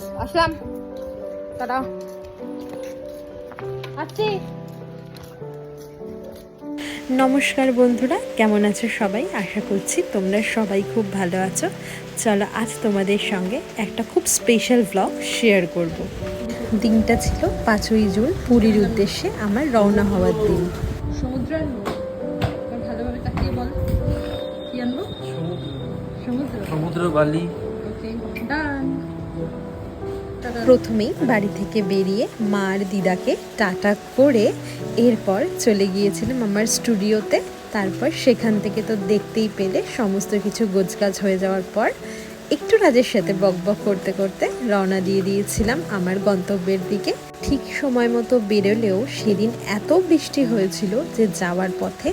আসলাম। Tata. আসছি। নমস্কার বন্ধুরা কেমন আছো সবাই? আশা করছি তোমরা সবাই খুব ভালো আছো। চলো আজ তোমাদের সঙ্গে একটা খুব স্পেশাল ব্লগ শেয়ার করব। দিনটা ছিল পাঁচই জুন পুরীর উদ্দেশ্যে আমার রওনা হওয়ার দিন। সমুদ্র ভালোভাবে তাকিয়ে বল। কি আনব? সমুদ্র। সমুদ্র বালি। প্রথমেই বাড়ি থেকে বেরিয়ে মার দিদাকে টাটা করে এরপর চলে গিয়েছিলাম আমার স্টুডিওতে। তারপর সেখান থেকে তো দেখতেই পেলে, সমস্ত কিছু গোছগাছ হয়ে যাওয়ার পর একটু রাজের সাথে বক বক করতে করতে রওনা দিয়ে দিয়েছিলাম আমার গন্তব্যের দিকে। ঠিক সময় মতো বেরোলেও সেদিন এত বৃষ্টি হয়েছিল যে যাওয়ার পথে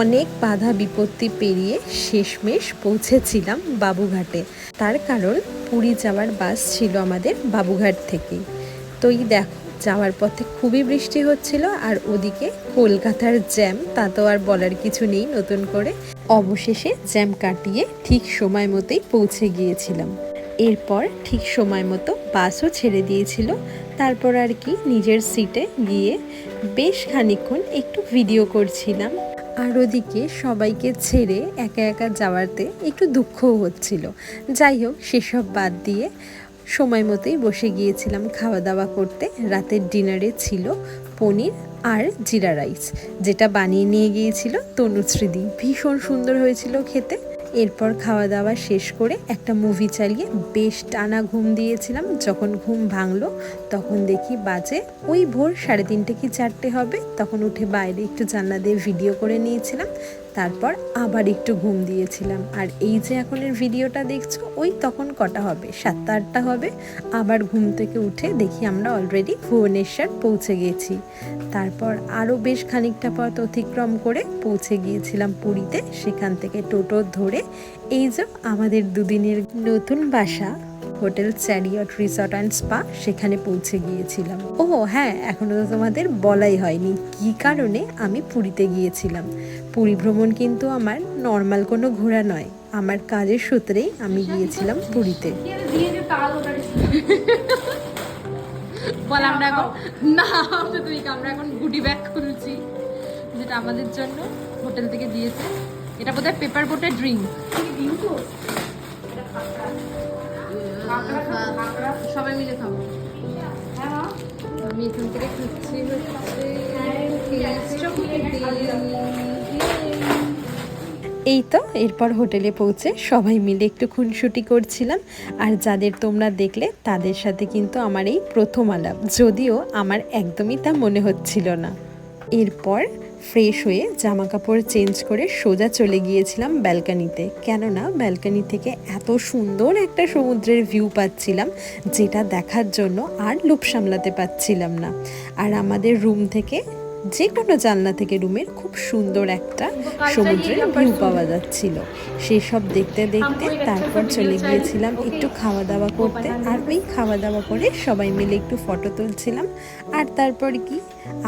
অনেক বাধা বিপত্তি পেরিয়ে শেষমেশ পৌঁছেছিলাম বাবুঘাটে। তার কারণ পুরী যাওয়ার বাস ছিল আমাদের বাবুঘাট থেকেই। তো এই দেখো যাওয়ার পথে খুবই বৃষ্টি হচ্ছিল আর ওদিকে কলকাতার জ্যাম, তা তো আর বলার কিছু নেই নতুন করে। অবশেষে জ্যাম কাটিয়ে ঠিক সময় মতোই পৌঁছে গিয়েছিলাম। এরপর ঠিক সময় মতো বাসও ছেড়ে দিয়েছিল। তারপর আর কি নিজের সিটে গিয়ে বেশ খানিকক্ষণ একটু ভিডিও করছিলাম। আর ওদিকে সবাইকে ছেড়ে একা একা যাওয়াতে একটু দুঃখও হচ্ছিল। যাই হোক, সেসব বাদ দিয়ে সময় মতোই বসে গিয়েছিলাম খাওয়া দাওয়া করতে। রাতের ডিনারে ছিল পনির আর জিরা রাইস, যেটা বানিয়ে নিয়ে গিয়েছিল তনুশ্রীদি। ভীষণ সুন্দর হয়েছিল খেতে। এরপর খাওয়া দাওয়া শেষ করে একটা মুভি চালিয়ে বেশ টানা ঘুম দিয়েছিলাম। যখন ঘুম ভাঙলো, তখন দেখি বাজে ওই ভোর সাড়ে তিনটে কি চারটে হবে। তখন উঠে বাইরে একটু জানলা দিয়ে ভিডিও করে নিয়েছিলাম। তারপর আবার একটু ঘুম দিয়েছিলাম। আর এই যে এখনের ভিডিওটা দেখছ, ওই তখন কটা হবে? সাতটা, আটটা হবে? আবার ঘুম থেকে উঠে দেখি আমরা অলরেডি ভুবনেশ্বর পৌঁছে গেছি। তারপর আরও বেশ খানিকটা পথ অতিক্রম করে পৌঁছে গিয়েছিলাম পুরীতে। সেখান থেকে টোটো ধরে এই যে আমাদের দুদিনের নতুন বাসা। Hotel chariot resort and spa সেখানে পৌঁছে গিয়েছিলাম। ও হ্যাঁ এখনও তো তোমাদের বলাই হয়নি। কি কারণে আমি পুরীতে গিয়েছিলাম? পুরী ভ্রমণ কিন্তু আমার নর্মাল কোনো ঘোরা নয়। আমার কাজের সূত্রেই আমি গিয়েছিলাম পুরীতে। না তুই আমরা এখন গুডি ব্যাগ খুলছি, যেটা আমাদের জন্য হোটেল থেকে দিয়েছে। এটা বোধহয় পেপার বোটের ড্রিঙ্ক সবাই মিলে খাব। থেকে এই তো, এরপর হোটেলে পৌঁছে সবাই মিলে একটু খুনসুটি করছিলাম। আর যাদের তোমরা দেখলে, তাদের সাথে কিন্তু আমার এই প্রথম আলাপ। যদিও আমার একদমই তা মনে হচ্ছিল না। এরপর ফ্রেশ হয়ে জামা কাপড় চেঞ্জ করে সোজা চলে গিয়েছিলাম ব্যালকানিতে। কেননা ব্যালকানি থেকে এত সুন্দর একটা সমুদ্রের ভিউ পাচ্ছিলাম, যেটা দেখার জন্য আর লোভ সামলাতে পারছিলাম না। আর আমাদের রুম থেকে যে কোনো জানলা থেকে রুমের খুব সুন্দর একটা সমুদ্রের ভিউ পাওয়া যাচ্ছিল। সেসব দেখতে দেখতে তারপর চলে গিয়েছিলাম। একটু খাওয়া দাওয়া করতে আর ওই খাওয়া দাওয়া করে সবাই মিলে একটু ফটো তুলছিলাম। আর তারপর কি?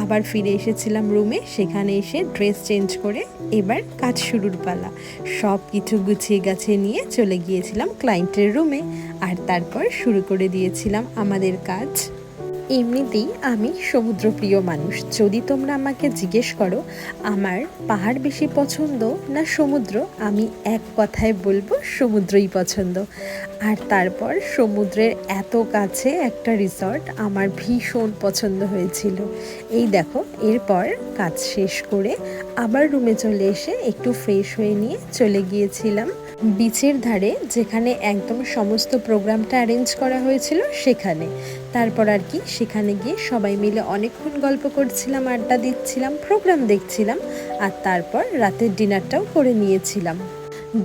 আবার ফিরে এসেছিলাম রুমে সেখানে এসে ড্রেস চেঞ্জ করে এবার কাজ শুরুর পালা। সব কিছু গুছিয়ে গাছিয়ে নিয়ে চলে গিয়েছিলাম ক্লায়েন্টের রুমে। আর তারপর শুরু করে দিয়েছিলাম আমাদের কাজ। এমনিতেই আমি সমুদ্রপ্রিয় মানুষ। যদি তোমরা আমাকে জিজ্ঞেস করো, আমার পাহাড় বেশি পছন্দ না সমুদ্র, আমি এক কথায় বলব সমুদ্রই পছন্দ। আর তারপর সমুদ্রের এত কাছে একটা রিসর্ট আমার ভীষণ পছন্দ হয়েছিল। এই দেখো, এরপর কাজ শেষ করে আবার রুমে চলে এসে একটু ফ্রেশ হয়ে নিয়ে চলে গিয়েছিলাম। বিচের ধারে যেখানে একদম সমস্ত প্রোগ্রামটা অ্যারেঞ্জ করা হয়েছিল, সেখানে। তারপর আর কি, সেখানে গিয়ে সবাই মিলে অনেকক্ষণ গল্প করছিলাম, আড্ডা দিচ্ছিলাম, প্রোগ্রাম দেখছিলাম, আর তারপর রাতের ডিনারটাও করে নিয়েছিলাম।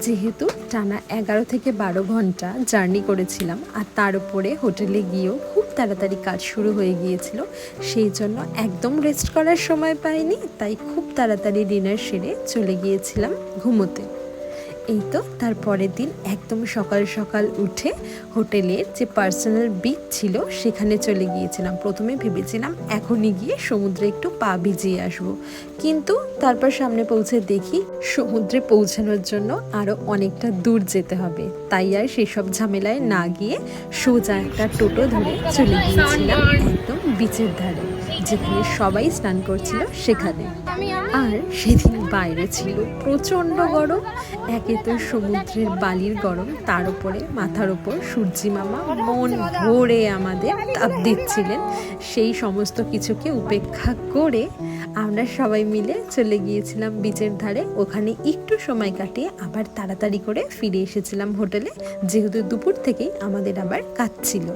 যেহেতু টানা এগারো থেকে বারো ঘণ্টা জার্নি করেছিলাম, আর তার উপরে হোটেলে গিয়েও খুব তাড়াতাড়ি কাজ শুরু হয়ে গিয়েছিল, সেই জন্য একদম রেস্ট করার সময় পাইনি, তাই খুব তাড়াতাড়ি ডিনার সেরে চলে গিয়েছিলাম ঘুমোতে। এই তো, তার পরের দিন একদম সকাল সকাল উঠে হোটেলের যে পার্সোনাল বিচ ছিল, সেখানে চলে গিয়েছিলাম। প্রথমে ভেবেছিলাম এখনই গিয়ে সমুদ্রে একটু পা ভিজিয়ে আসব। কিন্তু তারপর সামনে পৌঁছে দেখি সমুদ্রে পৌঁছানোর জন্য আরও অনেকটা দূর যেতে হবে। তাই আর সেসব ঝামেলায় না গিয়ে সোজা একটা টোটো ধরে চলে গিয়েছিলাম একদম বিচের ধারে, যেখানে সবাই স্নান করছিল সেখানে। আর সেদিন বাইরে ছিল প্রচণ্ড গরম। একে তো সমুদ্রের বালির গরম, তার উপরে মাথার উপর সূর্যি মামা মন ভরে আমাদের তাপ দিচ্ছিলেন। সেই সমস্ত কিছুকে উপেক্ষা করে আমরা সবাই মিলে চলে গিয়েছিলাম বিচের ধারে। ওখানে একটু সময় কাটিয়ে আবার তাড়াতাড়ি করে ফিরে এসেছিলাম হোটেলে যেহেতু দুপুর থেকেই আমাদের আবার কাজ ছিল।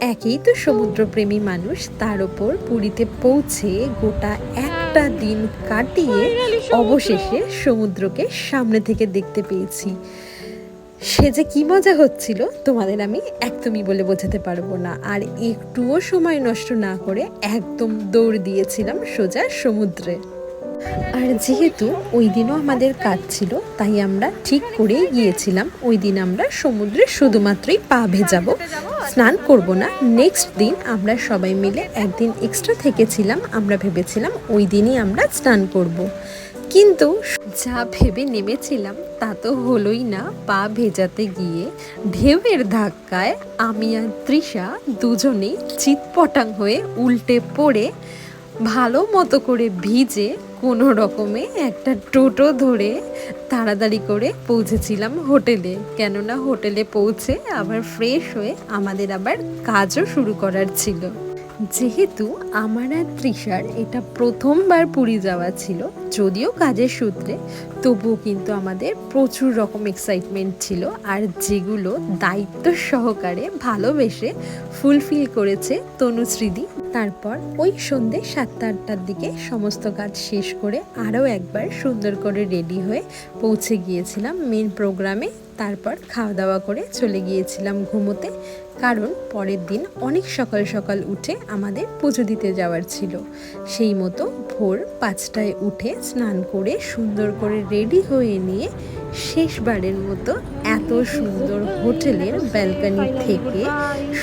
একেই তো সমুদ্রপ্রেমী মানুষ তার ওপর পুরীতে পৌঁছে গোটা একটা দিন কাটিয়ে অবশেষে সমুদ্রকে সামনে থেকে দেখতে পেয়েছি। সে যে কি মজা হচ্ছিল, তোমাদের আমি একদমই বলে বোঝাতে পারব না। আর একটুও সময় নষ্ট না করে একদম দৌড় দিয়েছিলাম সোজা সমুদ্রে। আর যেহেতু ওই দিনও আমাদের কাজ ছিল, তাই আমরা ঠিক করেই গিয়েছিলাম ওই দিন আমরা সমুদ্রে শুধুমাত্রই পা ভেজাবো স্নান করব না, নেক্সট দিন আমরা সবাই মিলে একদিন এক্সট্রা থেকেছিলাম, আমরা ভেবেছিলাম ওই দিনই আমরা স্নান করব। কিন্তু যা ভেবে নেমেছিলাম তা তো হলোই না, পা ভেজাতে গিয়ে ঢেউয়ের ধাক্কায় আমি আর তৃষা দুজনেই চিৎপটাং হয়ে উল্টে পড়ে ভালো মতো করে ভিজে কোনো রকমে একটা টোটো ধরে তাড়াতাড়ি করে পৌঁছেছিলাম হোটেলে। কেননা হোটেলে পৌঁছে আবার ফ্রেশ হয়ে আমাদের আবার কাজও শুরু করার ছিল। যেহেতু আমার আর তৃষার এটা প্রথমবার পুরী যাওয়া ছিল, যদিও কাজের সূত্রে, তবুও কিন্তু আমাদের প্রচুর রকম এক্সাইটমেন্ট ছিল আর যেগুলো দায়িত্ব সহকারে ভালোবেসে ফুলফিল করেছে তনুশ্রীদি। তারপর ওই সন্ধে সাতটা আটটার দিকে সমস্ত কাজ শেষ করে আরও একবার সুন্দর করে রেডি হয়ে পৌঁছে গিয়েছিলাম মেন প্রোগ্রামে তারপর খাওয়া দাওয়া করে চলে গিয়েছিলাম ঘুমোতে, কারণ পরের দিন অনেক সকাল সকাল উঠে আমাদের পুজো দিতে যাওয়ার ছিল। সেই মতো ভোর পাঁচটায় উঠে স্নান করে সুন্দর করে রেডি হয়ে নিয়ে শেষবারের মতো এত সুন্দর হোটেলের ব্যালকনি থেকে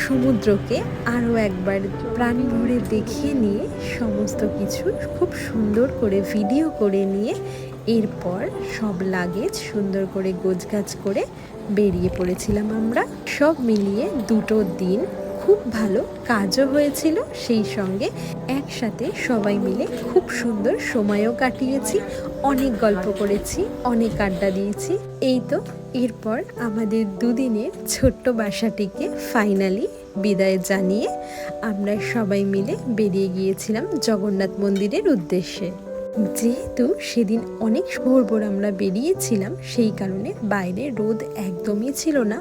সমুদ্রকে আরও একবার প্রাণ ভরে দেখিয়ে নিয়ে সমস্ত কিছু খুব সুন্দর করে ভিডিও করে নিয়ে এরপর সব লাগেজ সুন্দর করে গোছগাছ করে বেরিয়ে পড়েছিলাম আমরা। সব মিলিয়ে দুটো দিন খুব ভালো কাজও হয়েছিল, সেই সঙ্গে একসাথে সবাই মিলে খুব সুন্দর সময়ও কাটিয়েছি, অনেক গল্প করেছি, অনেক আড্ডা দিয়েছি। এই তো এরপর আমাদের দুদিনের ছোট্ট বাসাটিকে ফাইনালি বিদায় জানিয়ে আমরা সবাই মিলে বেরিয়ে গিয়েছিলাম জগন্নাথ মন্দিরের উদ্দেশ্যে। যেহেতু সেদিন অনেক ভোর ভোর আমরা বেরিয়েছিলাম সেই কারণে বাইরে রোদ একদমই ছিল না।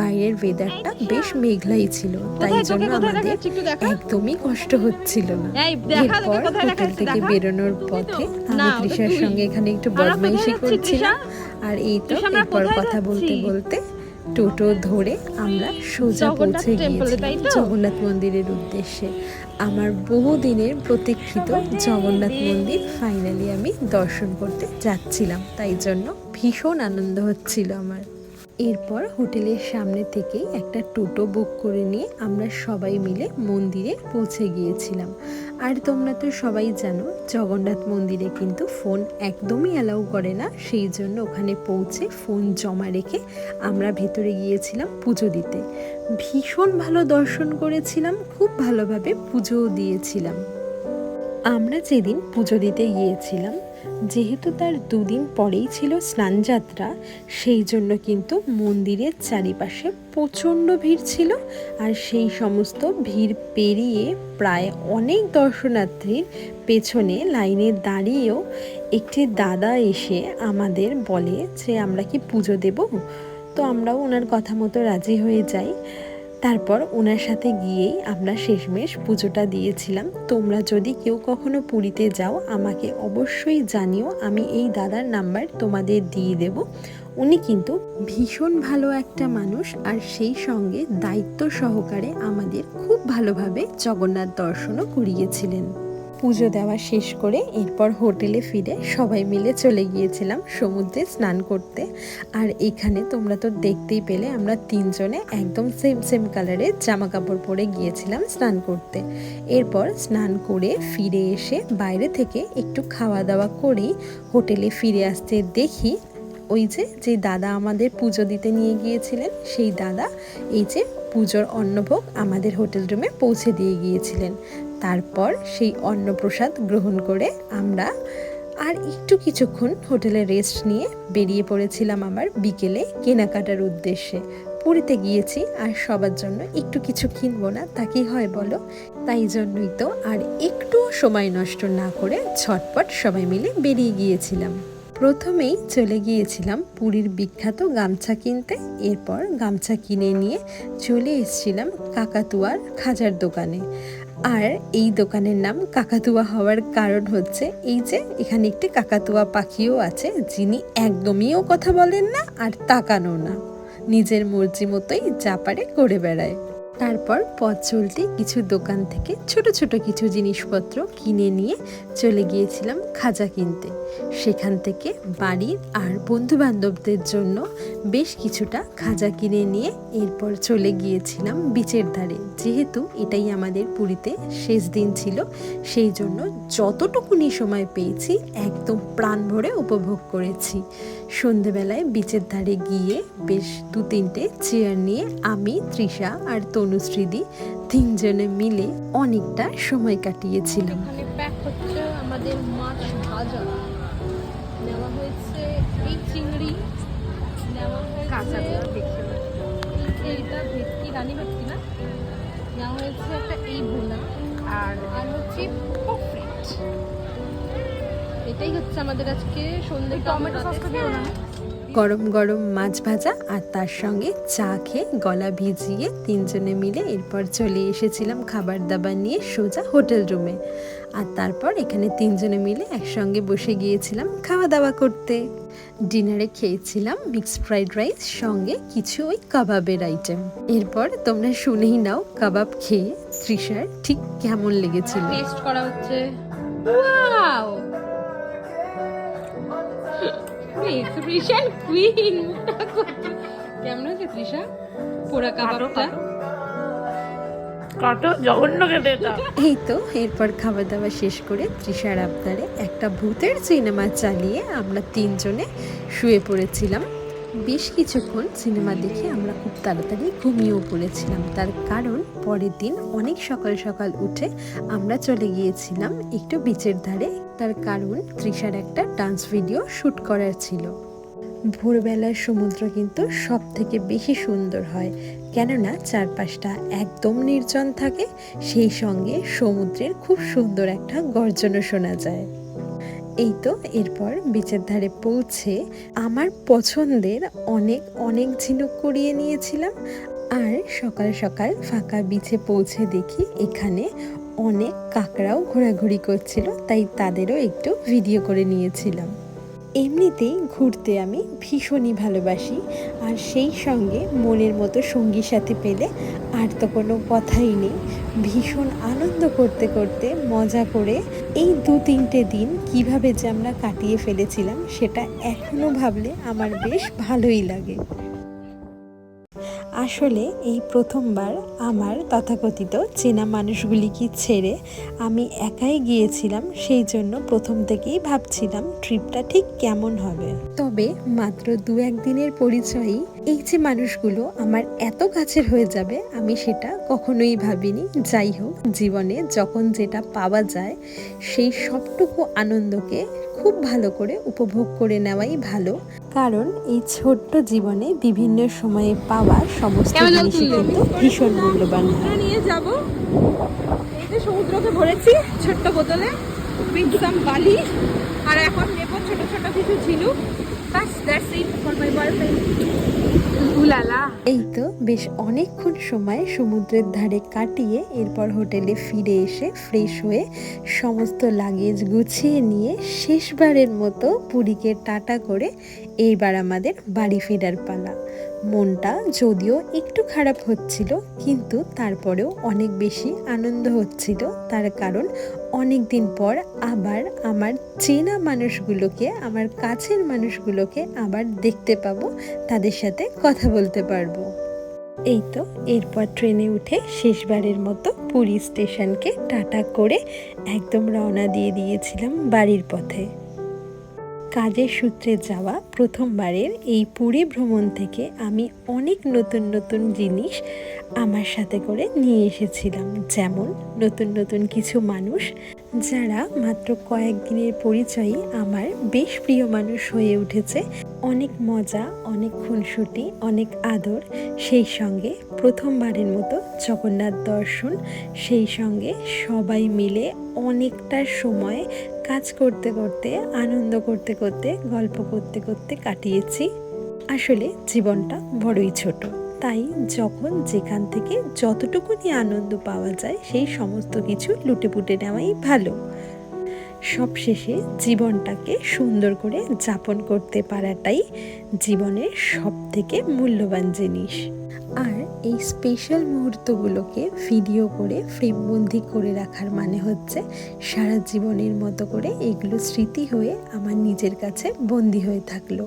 বাইরের ওয়েদারটা বেশ মেঘলাই ছিল তাই জন্য আমাদের একদমই কষ্ট হচ্ছিল না। এরপর হোটেল থেকে বেরোনোর পথে আমি তৃষার সঙ্গে এখানে একটু বদমাইশি করছিলাম। আর এই তো এরপর কথা বলতে বলতে টোটো ধরে আমরা সোজা পৌঁছে গিয়েছিলাম। জগন্নাথ মন্দিরের উদ্দেশ্যে। আমার বহুদিনের প্রতীক্ষিত জগন্নাথ মন্দির ফাইনালি আমি দর্শন করতে যাচ্ছিলাম। তাই জন্য ভীষণ আনন্দ হচ্ছিল আমার। এরপর হোটেলের সামনে থেকেই একটা টোটো বুক করে নিয়ে আমরা সবাই মিলে মন্দিরে পৌঁছে গিয়েছিলাম। আর তোমরা তো সবাই জানো, জগন্নাথ মন্দিরে কিন্তু ফোন একদমই অ্যালাউ করে না। সেই জন্য ওখানে পৌঁছে ফোন জমা রেখে আমরা ভেতরে গিয়েছিলাম পুজো দিতে। ভীষণ ভালো দর্শন করেছিলাম, খুব ভালোভাবে পুজোও দিয়েছিলাম। আমরা যেদিন পুজো দিতে গিয়েছিলাম যেহেতু তার দুদিন পরেই ছিল স্নানযাত্রা, সেই জন্য কিন্তু মন্দিরের চারিপাশে প্রচণ্ড ভিড় ছিল আর সেই সমস্ত ভিড় পেরিয়ে প্রায় অনেক দর্শনার্থীর পেছনে লাইনে দাঁড়িয়েও একটি দাদা এসে আমাদের বলে যে, আমরা কি পুজো দেব? তো আমরাও ওনার কথা মতো রাজি হয়ে যাই। তারপর ওনার সাথে গিয়েই আমরা শেষমেশ পুজোটা দিয়েছিলাম। তোমরা যদি কেউ কখনো পুরীতে যাও, আমাকে অবশ্যই জানিও, আমি এই দাদার নাম্বার তোমাদের দিয়ে দেব। উনি কিন্তু ভীষণ ভালো একটা মানুষ আর সেই সঙ্গে দায়িত্ব সহকারে আমাদের খুব ভালোভাবে জগন্নাথ দর্শনও করিয়েছিলেন। পুজো দেওয়া শেষ করে এরপর হোটেলে ফিরে সবাই মিলে চলে গিয়েছিলাম সমুদ্রে স্নান করতে। আর এখানে তোমরা তো দেখতেই পেলে, আমরা তিনজনে একদম সেম সেম কালারের জামা কাপড় পরে গিয়েছিলাম স্নান করতে। এরপর স্নান করে ফিরে এসে বাইরে থেকে একটু খাওয়া দাওয়া করেই হোটেলে ফিরে আসতে দেখি ওই যে যে দাদা আমাদের পুজো দিতে নিয়ে গিয়েছিলেন, সেই দাদা এই যে পুজোর অন্নভোগ আমাদের হোটেল রুমে পৌঁছে দিয়ে গিয়েছিলেন। তারপর সেই অন্নপ্রসাদ গ্রহণ করে আমরা আর একটু কিছুক্ষণ হোটেলে রেস্ট নিয়ে বেরিয়ে পড়েছিলাম আবার বিকেলে কেনাকাটার উদ্দেশ্যে। পুরীতে গিয়েছি আর সবার জন্য একটু কিছু কিনবো না তা কি হয় বলো। তাই জন্যই তো আর একটু সময় নষ্ট না করে ছটপট সবাই মিলে বেরিয়ে গিয়েছিলাম। প্রথমেই চলে গিয়েছিলাম পুরীর বিখ্যাত গামছা কিনতে। এরপর গামছা কিনে নিয়ে চলে এসেছিলাম কাকাতুয়ার খাজার দোকানে। আর এই দোকানের নাম কাকাতুয়া হওয়ার কারণ হচ্ছে এই যে এখানে একটি কাকাতুয়া পাখিও আছে, যিনি একদমইও কথা বলেন না আর তাকানো না। নিজের মর্জি মতোই যা পারে করে বেড়ায়। তারপর পথ চলতে কিছু দোকান থেকে ছোট ছোট কিছু জিনিসপত্র কিনে নিয়ে চলে গিয়েছিলাম খাজা কিনতে। সেখান থেকে বাড়ির আর বন্ধু বান্ধবদের জন্য বেশ কিছুটা খাজা কিনে নিয়ে এরপর চলে গিয়েছিলাম বিচের ধারে। যেহেতু এটাই আমাদের পুরীতে শেষ দিন ছিল, সেই জন্য যতটুকুনি সময় পেয়েছি একদম প্রাণ ভরে উপভোগ করেছি। সন্ধেবেলায় বিচের ধারে গিয়ে বেশ দু তিনটে চেয়ার নিয়ে আমি, তৃষা আর তনুশ্রীদি তিনজনে মিলে অনেকটা সময় কাটিয়েছিলাম। এখানে প্যাক হচ্ছে আমাদের মাছ ভাজা। নেওয়া হয়েছে এই চিংড়ি নেওয়া হয়েছে এইটা ভেটকি রানী ভেটকি না? নেওয়া হয়েছে একটা এই ভুনা আর আর হচ্ছে এটাই হচ্ছে আমাদের আজকে সন্ধ্যে টমেটো সসটা দিও না। গরম গরম মাছ ভাজা আর তার সঙ্গে চা খেয়ে গলা ভিজিয়ে তিনজনে মিলে এরপর চলে এসেছিলাম খাবার দাবার নিয়ে সোজা হোটেল রুমে। আর তারপর এখানে তিনজনে মিলে একসঙ্গে বসে গিয়েছিলাম খাওয়া দাওয়া করতে। ডিনারে খেয়েছিলাম মিক্সড ফ্রাইড রাইস, সঙ্গে কিছু ওই কাবাবের আইটেম। এরপর তোমরা শুনেই নাও কাবাব খেয়ে তৃষার ঠিক কেমন লেগেছিল। টেস্ট করা হচ্ছে। ওয়াও কুইন মুখটা কত কেমন আছে তৃষা? পোড়া কাবাবটা? এই তো এরপর খাওয়া দাওয়া শেষ করে তৃষার আবদারে একটা ভূতের সিনেমা চালিয়ে আমরা তিনজনে শুয়ে পড়েছিলাম। বেশ কিছুক্ষণ সিনেমা দেখে আমরা খুব তাড়াতাড়ি ঘুমিয়েও পড়েছিলাম। তার কারণ পরের দিন অনেক সকাল সকাল উঠে আমরা চলে গিয়েছিলাম একটু বিচের ধারে। তার কারণ তৃষার একটা ডান্স ভিডিও শ্যুট করার ছিল। ভোরবেলার সমুদ্র কিন্তু সব থেকে বেশি সুন্দর হয়। কেননা চারপাশটা একদম নির্জন থাকে, সেই সঙ্গে সমুদ্রের খুব সুন্দর একটা গর্জনও শোনা যায়। এই তো এরপর বিচের ধারে পৌঁছে আমার পছন্দের অনেক অনেক ঝিনুক করিয়ে নিয়েছিলাম। আর সকাল সকাল ফাঁকা বিচে পৌঁছে দেখি এখানে অনেক কাকড়াও ঘোরাঘুরি করছিল, তাই তাদেরও একটু ভিডিও করে নিয়েছিলাম। এমনিতেই ঘুরতে আমি ভীষণই ভালোবাসি। আর সেই সঙ্গে মনের মতো সঙ্গীর সাথে পেলে আর তো কোনো কথাই নেই। ভীষণ আনন্দ করতে করতে মজা করে এই দু তিনটে দিন কীভাবে যে আমরা কাটিয়ে ফেলেছিলাম, সেটা এখনও ভাবলে আমার বেশ ভালোই লাগে। আসলে এই প্রথমবার আমার তথাকথিত চেনা মানুষগুলিকে ছেড়ে আমি একাই গিয়েছিলাম, সেই জন্য প্রথম থেকেই ভাবছিলাম ট্রিপটা ঠিক কেমন হবে। তবে মাত্র দু একদিনের পরিচয়ই এই যে মানুষগুলো আমার এত কাছের হয়ে যাবে, আমি সেটা কখনোই ভাবিনি। যাই হোক, জীবনে যখন যেটা পাওয়া যায়, সেই সবটুকু আনন্দকে খুব ভালো করে উপভোগ করে নেওয়াই ভালো। কারণ এই ছোট্ট জীবনে বিভিন্ন সময়ে পাওয়া সমস্ত জিনিসই কিন্তু ভীষণ মূল্যবান। নিয়ে যাব। এই যে সমুদ্রকে ভরেছি ছোট্ট বোতলে উইথ বালি আর এখন নেব ছোট ছোট কিছু ঝিনুক। বাস that's it for my boyfriend এই তো বেশ অনেকক্ষণ সময় সমুদ্রের ধারে কাটিয়ে এরপর হোটেলে ফিরে এসে ফ্রেশ হয়ে সমস্ত লাগেজ গুছিয়ে নিয়ে শেষবারের মতো পুরীকে টাটা করে এইবার আমাদের বাড়ি ফেরার পালা। মনটা যদিও একটু খারাপ হচ্ছিল, কিন্তু তারপরেও অনেক বেশি আনন্দ হচ্ছিল। তার কারণ অনেক দিন পর আবার আমার চেনা মানুষগুলোকে, আমার কাছের মানুষগুলোকে আবার দেখতে পাবো, তাদের সাথে কথা বলতে পারব। এই তো, এরপর ট্রেনে উঠে শেষবারের মতো পুরী স্টেশনকে টাটা করে একদম রওনা দিয়ে দিয়েছিলাম বাড়ির পথে। কাজের সূত্রে যাওয়া প্রথমবারের এই পুরী ভ্রমণ থেকে আমি অনেক নতুন নতুন জিনিস আমার সাথে করে নিয়ে এসেছিলাম। যেমন নতুন নতুন কিছু মানুষ যারা মাত্র কয়েকদিনের পরিচয়ই আমার বেশ প্রিয় মানুষ হয়ে উঠেছে। অনেক মজা, অনেক খুনসুটি, অনেক আদর, সেই সঙ্গে প্রথমবারের মতো জগন্নাথ দর্শন, সেই সঙ্গে সবাই মিলে অনেকটা সময় কাজ করতে করতে, আনন্দ করতে করতে, গল্প করতে করতে কাটিয়েছি। আসলে জীবনটা বড়ই ছোট। তাই যখন যেখান থেকে যতটুকুনি আনন্দ পাওয়া যায়, সেই সমস্ত কিছু লুটেপুটে নেওয়াই ভালো। সবশেষে জীবনটাকে সুন্দর করে যাপন করতে পারাটাই জীবনের সব থেকে মূল্যবান জিনিস। আর এই স্পেশাল মুহূর্তগুলোকে ভিডিও করে ফ্রেমবন্দি করে রাখার মানে হচ্ছে সারা জীবনের মতো করে এগুলো স্মৃতি হয়ে আমার নিজের কাছে বন্দি হয়ে থাকল।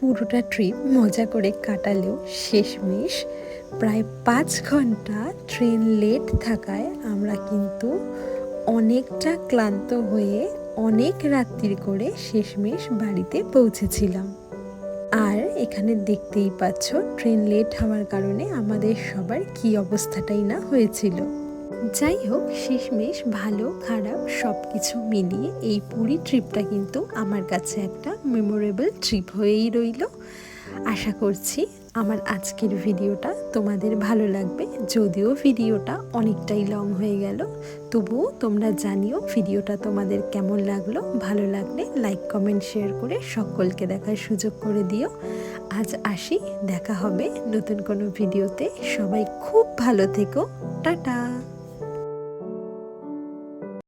পুরোটা ট্রিপ মজা করে কাটালেও শেষমেশ প্রায় পাঁচ ঘণ্টা ট্রেন লেট থাকায় আমরা কিন্তু অনেকটা ক্লান্ত হয়ে অনেক রাত্রির করে শেষমেশ বাড়িতে পৌঁছেছিলাম। আর এখানে দেখতেই পাচ্ছ, ট্রেন লেট হওয়ার কারণে আমাদের সবার কি অবস্থাটাই না হয়েছিল। যাই হোক, শেষমেশ ভালো, খারাপ সব কিছু মিলিয়ে এই পুরী ট্রিপটা কিন্তু আমার কাছে একটা মেমোরেবল ট্রিপ হয়েই রইল। আশা করছি আমার আজকের ভিডিওটা তোমাদের ভালো লাগবে। যদিও ভিডিওটা অনেকটাই লং হয়ে গেল, তবুও তোমরা জানিও ভিডিওটা তোমাদের কেমন লাগল। ভালো লাগলে লাইক কমেন্ট শেয়ার করে সকলকে দেখার সুযোগ করে দিও। আজ আসি, দেখা হবে নতুন কোনো ভিডিওতে। সবাই খুব ভালো থেকো। টাটা!